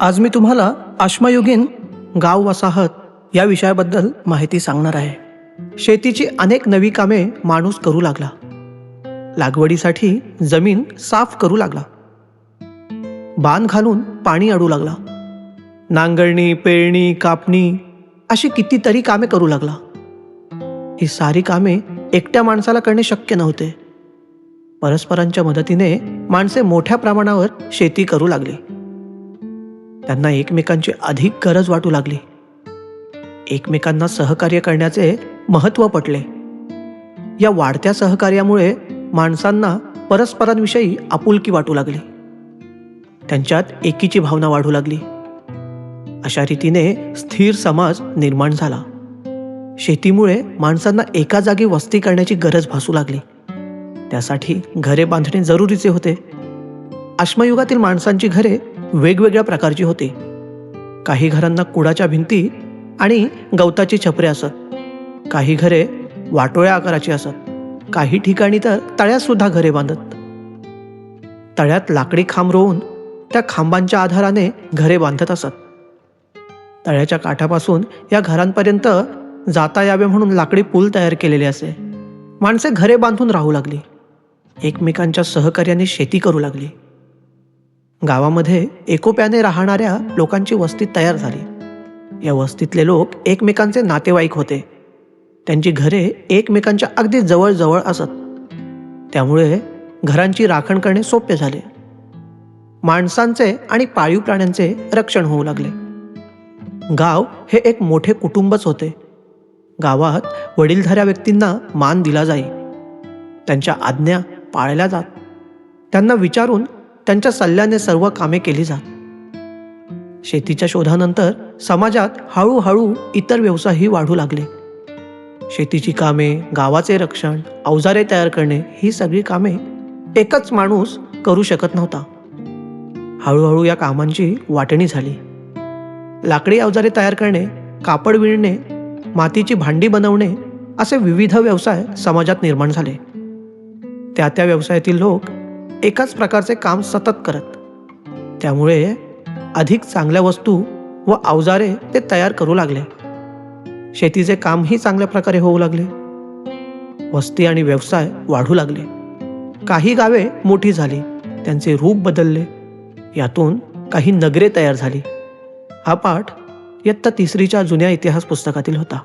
आज मी तुम्हाला अश्मयुगीन गाव वसाहत या विषयाबद्दल माहिती सांगणार आहे. शेतीची अनेक नवी कामे माणूस करू लागला. लागवडीसाठी जमीन साफ करू लागला. बांध घालून पाणी अडू लागला. नांगरणी पेरणी कापणी अशी कितीतरी कामे करू लागला. ही सारी कामे एकट्या माणसाला करणे शक्य नव्हते. परस्परांच्या मदतीने माणसे मोठ्या प्रमाणावर शेती करू लागली. त्यांना एकमेकांची अधिक गरज वाटू लागली. एकमेकांना सहकार्य करण्याचे महत्त्व पटले. या वाढत्या सहकार्यामुळे माणसांना परस्परांविषयी आपुलकी वाटू लागली. त्यांच्यात एकीची भावना वाढू लागली. अशा रीतीने स्थिर समाज निर्माण झाला. शेतीमुळे माणसांना एका जागी वस्ती करण्याची गरज भासू लागली. त्यासाठी घरे बांधणे जरुरीचे होते. अश्मयुगातील माणसांची घरे वेगवेगळ्या प्रकारची होती. काही घरांना कुडाच्या भिंती आणि गवताची छपरे असत. काही घरे वाटोळ्या आकाराची असत. काही ठिकाणी तर तळ्यात सुद्धा घरे बांधत. तळ्यात लाकडी खांब रोवून त्या खांबांच्या आधाराने घरे बांधत असत. तळ्याच्या काठापासून या घरांपर्यंत जाता यावे म्हणून लाकडी पूल तयार केलेले असे. माणसे घरे बांधून राहू लागली. एकमेकांच्या सहकार्याने शेती करू लागली. गावामध्ये एकोप्याने राहणाऱ्या लोकांची वस्ती तयार झाली. या वस्तीतले लोक एकमेकांचे नातेवाईक होते. त्यांची घरे एकमेकांच्या अगदी जवळजवळ असत. त्यामुळे घरांची राखण करणे सोपे झाले. माणसांचे आणि पाळीव प्राण्यांचे रक्षण होऊ लागले. गाव हे एक मोठे कुटुंबच होते. गावात वडीलधाऱ्या व्यक्तींना मान दिला जाई. त्यांच्या आज्ञा पाळल्या जात. त्यांना विचारून त्यांच्या सल्ल्याने सर्व कामे केली जात. शेतीच्या शोधानंतर समाजात हळूहळू इतर व्यवसायही वाढू लागले. शेतीची कामे गावाचे रक्षण अवजारे तयार करणे ही सगळी कामे एकच माणूस करू शकत नव्हता. हळूहळू या कामांची वाटणी झाली. लाकडी अवजारे तयार करणे कापड विणणे मातीची भांडी बनवणे असे विविध व्यवसाय समाजात निर्माण झाले. त्या त्या व्यवसायातील लोक एकाच प्रकारचे काम सतत करत. त्यामुळे अधिक चांगल्या वस्तू व अवजारे ते तयार करू लागले. शेतीचे कामही चांगल्या प्रकारे होऊ लागले. वस्ती आणि व्यवसाय वाढू लागले. काही गावे मोठी झाली. त्यांचे रूप बदलले. यातून काही नगरे तयार झाली. हा पाठ इयत्ता तिसरीच्या जुन्या इतिहास पुस्तकातील होता.